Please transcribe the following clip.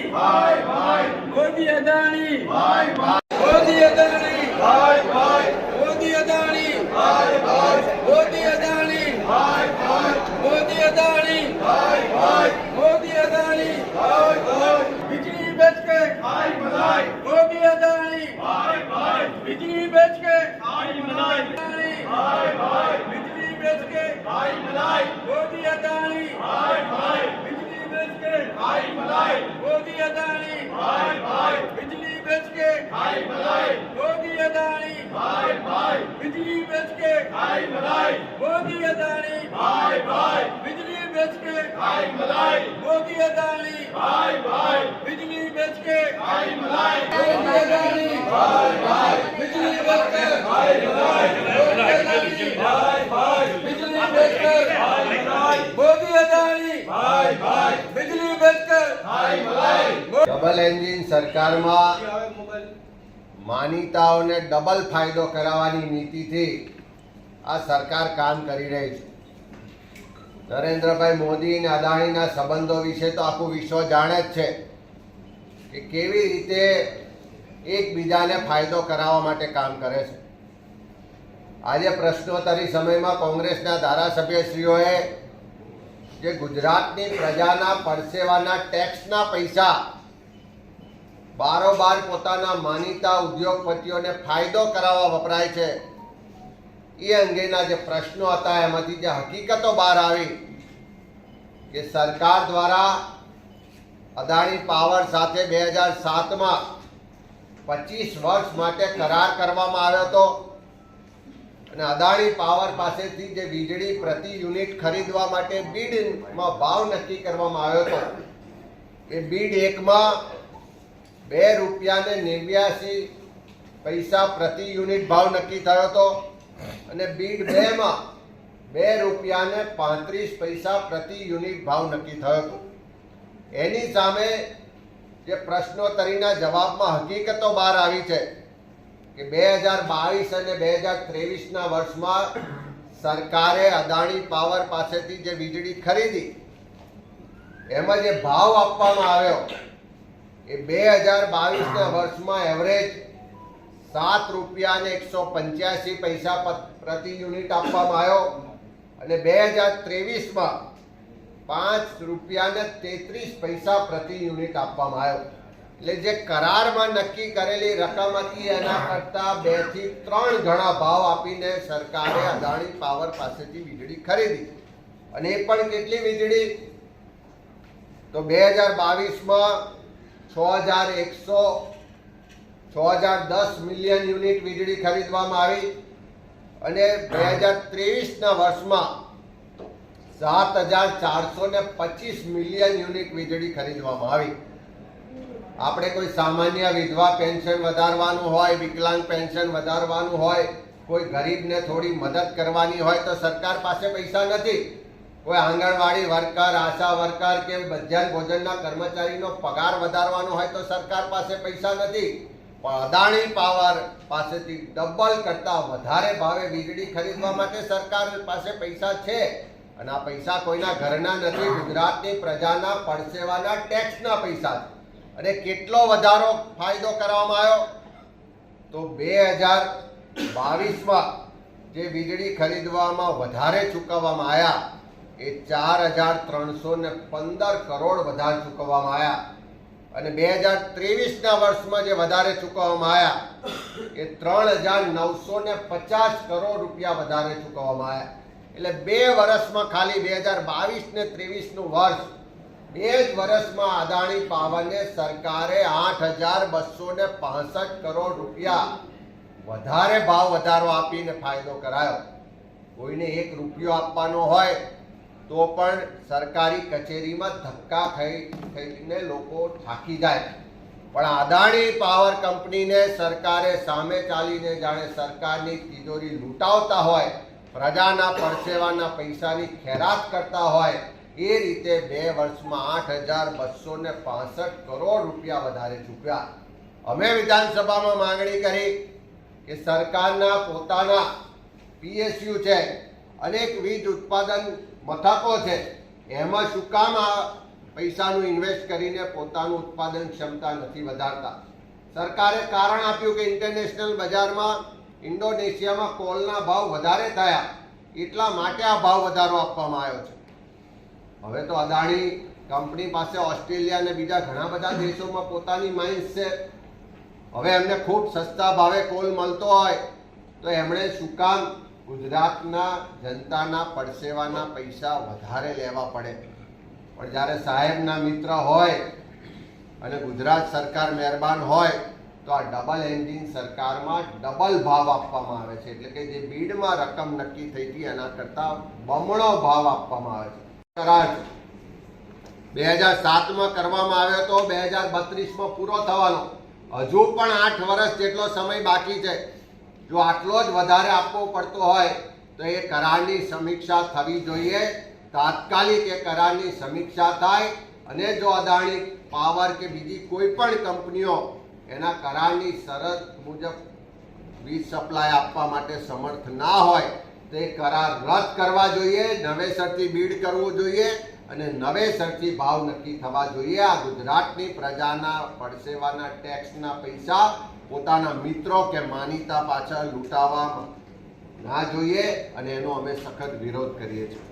અદાણી. મોદી અદાણી. મોદી અદાણી. મોદી अदानी। भाई भाई। बिजली बेच के खाई मलाई योगी अदानी। भाई भाई। बिजली बेच के खाई मलाई मोदी अदानी। भाई भाई। बिजली बेच के खाई मलाई मोदी अदानी। भाई भाई। बिजली बेच के खाई मलाई योगी अदानी। भाई भाई। बिजली बेच के खाई मलाई योगी अदानी। भाई भाई। बिजली बेच के खाई मलाई मोदी अदानी। भाई भाई। ડબલ એન્જિન સરકારમાં માનીતાઓને ડબલ ફાયદો કરાવવાની નીતિથી આ સરકાર કામ કરી રહી છે. નરેન્દ્રભાઈ મોદી અને અદાણીના સંબંધો વિશે તો આખું વિશ્વ જાણે જ છે કે કેવી રીતે એકબીજાને ફાયદો કરાવવા માટે કામ કરે છે. આજે પ્રશ્નોત્તરી સમયમાં કોંગ્રેસના ધારાસભ્યશ્રીઓએ જે ગુજરાતની પ્રજાના પરસેવાના ટેક્સના પૈસા બારોબાર પોતાના માનીતા ઉદ્યોગપતિઓને ફાયદો કરાવવા વપરાય છે. એ અંગેના જે પ્રશ્નો હતા, એમાંથી જે હકીકતો બહાર આવી કે સરકાર દ્વારા અદાણી પાવર સાથે બે હજાર સાતમાં પચીસ વર્ષ માટે કરાર કરવામાં આવ્યો હતો. અને અદાણી પાવર પાસેથી જે વીજળી પ્રતિ યુનિટ ખરીદવા માટે બીડમાં ભાવ નક્કી કરવામાં આવ્યો હતો. એ બીડ એકમાં બે રૂપિયા ને નેવ્યાસી પૈસા પ્રતિ યુનિટ ભાવ નક્કી થયો હતો. અને બીડ બે માં બે રૂપિયા ને પાંત્રીસ પૈસા પ્રતિ યુનિટ ભાવ નક્કી થયો હતો. એની સામે જે પ્રશ્નોત્તરીના જવાબમાં હકીકતો બહાર આવી છે કે બે હજાર બાવીસ અને બે હજાર ત્રેવીસના વર્ષમાં સરકારે અદાણી પાવર પાસેથી જે વીજળી ખરીદી, એમાં જે ભાવ આપવામાં આવ્યો એ બે હજાર બાવીસના વર્ષમાં એવરેજ સાત રૂપિયા ને એકસો પંચ્યાસી પૈસા પ્રતિ યુનિટ આપવામાં આવ્યો. અને બે હજાર ત્રેવીસમાં પાંચ રૂપિયા ને તેત્રીસ પૈસા પ્રતિ યુનિટ આપવામાં આવ્યો. એટલે જે કરારમાં નક્કી કરેલી રકમ હતી, એના કરતા બેથી ત્રણ ગણા ભાવ આપીને સરકારે અદાણી પાવર પાસેથી વીજળી ખરીદી. અને એ પણ કેટલી વીજળી? તો બે હજાર બાવીસમાં છ હજાર એકસો, છ હજાર દસ મિલિયન યુનિટ વીજળી ખરીદવામાં આવી અને બે હજાર ત્રેવીસના વર્ષમાં સાત હજાર ચારસો ને પચીસ મિલિયન યુનિટ વીજળી ખરીદવામાં આવી. આપણે કોઈ સામાન્ય વિધવા પેન્શન વધારવાનું હોય, વિકલાંગ પેન્શન વધારવાનું હોય, કોઈ ગરીબને થોડી મદદ કરવાની હોય તો સરકાર પાસે પૈસા નથી. કોઈ આંગણવાડી વર્કર, આશા વર્કર કે મધ્યાહન ભોજનના કર્મચારીનો પગાર વધારવાનો હોય તો સરકાર પાસે પૈસા નથી. પણ અદાણી પાવર પાસેથી ડબલ કરતા વધારે ભાવે વીજળી ખરીદવા માટે સરકાર પાસે પૈસા છે. અને આ પૈસા કોઈના ઘરના નથી, ગુજરાતની પ્રજાના પડસેવાના ટેક્સના પૈસા અને કેટલો વધારો ફાયદો કરવામાં આવ્યો? તો બે હજાર બાવીસમાં જે વીજળી ખરીદવામાં વધારે ચૂકવવામાં આવ્યા એ ચાર હજાર ત્રણસો ને પંદર કરોડ વધારે ચૂકવવામાં આવ્યા. અને બે હજાર ત્રેવીસના વર્ષમાં જે વધારે ચૂકવવામાં આવ્યા, એ ત્રણ હજાર નવસો ને પચાસ કરોડ રૂપિયા વધારે ચૂકવવામાં આવ્યા. એટલે બે વર્ષમાં ખાલી બે હજાર બાવીસ ને ત્રેવીસનું વર્ષ, બે જ વર્ષમાં અદાણી પાવરને સરકારે આઠ હજાર બસો ને પાસઠ કરોડ રૂપિયા વધારે ભાવ વધારો આપીને ફાયદો કરાયો. કોઈને એક રૂપિયો આપવાનો હોય તો પણ સરકારી કચેરીમાં ધક્કા થઈ, થઈને લોકો થાકી જાય. પણ અદાણી પાવર કંપનીને સરકારે સામે ચાલીને જાણે સરકારની તિજોરી લૂંટાવતા હોય, પ્રજાના પરસેવાના પૈસાની ખેરાત કરતા હોય, એ રીતે બે વર્ષમાં આઠ હજાર બસો ને પાસઠ કરોડ રૂપિયા વધારે ચૂક્યા. અમે વિધાનસભામાં માંગણી કરી કે સરકારના પોતાના પીએસયુ છે અનેક વીજ ઉત્પાદન મથકો છે. એમાં શું કામ આ પૈસાનું ઇન્વેસ્ટ કરીને પોતાનું ઉત્પાદન ક્ષમતા નથી વધારતા? સરકારે કારણ આપ્યું કે ઇન્ટરનેશનલ બજારમાં ઇન્ડોનેશિયામાં કોલના ભાવ વધારે થયા. એટલા માટે આ ભાવ વધારો આપવામાં આવ્યો છે. હવે તો અદાણી કંપની પાસે ઓસ્ટ્રેલિયા અને બીજા ઘણા બધા દેશોમાં પોતાની માઇન્સ છે. હવે એમને ખૂબ સસ્તા ભાવે કોલ મળતો હોય તો એમણે શું કામ ગુજરાતના જનતાના પડસેવાના પૈસા વધારે લેવા પડે. પણ જ્યારે સાહેબના મિત્ર હોય અને ગુજરાત સરકાર મહેરબાન હોય, તો આ ડબલ એન્જિન સરકારમાં ડબલ ભાવ આપવામાં આવે છે. એટલે કે જે બીડમાં રકમ નક્કી થઈ હતી, એના કરતાં બમણો ભાવ આપવામાં આવે છે. બે હજાર સાતમાં કરવામાં આવ્યો તો બે હજાર બત્રીસમાં પૂરો થવાનો. હજુ પણ આઠ વર્ષ જેટલો સમય બાકી છે. જો આટલો જ વધારે આપવો પડતો હોય, તો એ કરારની સમીક્ષા થવી જોઈએ. તાત્કાલિક એ કરારની સમીક્ષા થાય અને જો અદાણી પાવર કે બીજી કોઈ પણ કંપનીઓ એના કરારની શરત મુજબ વીજ સપ્લાય આપવા માટે સમર્થ ના હોય, તો એ કરાર રદ કરવા જોઈએ, નવેસરથી બીડ કરવું જોઈએ અને નવેસરથી ભાવ નક્કી થવા જોઈએ. આ ગુજરાતની પ્રજાના પડસેવાના ટેક્સના પૈસા પોતાના મિત્રો કે માનીતા પાછળ લૂંટાવા ના જોઈએ અને એનો અમે સખત વિરોધ કરીએ છીએ.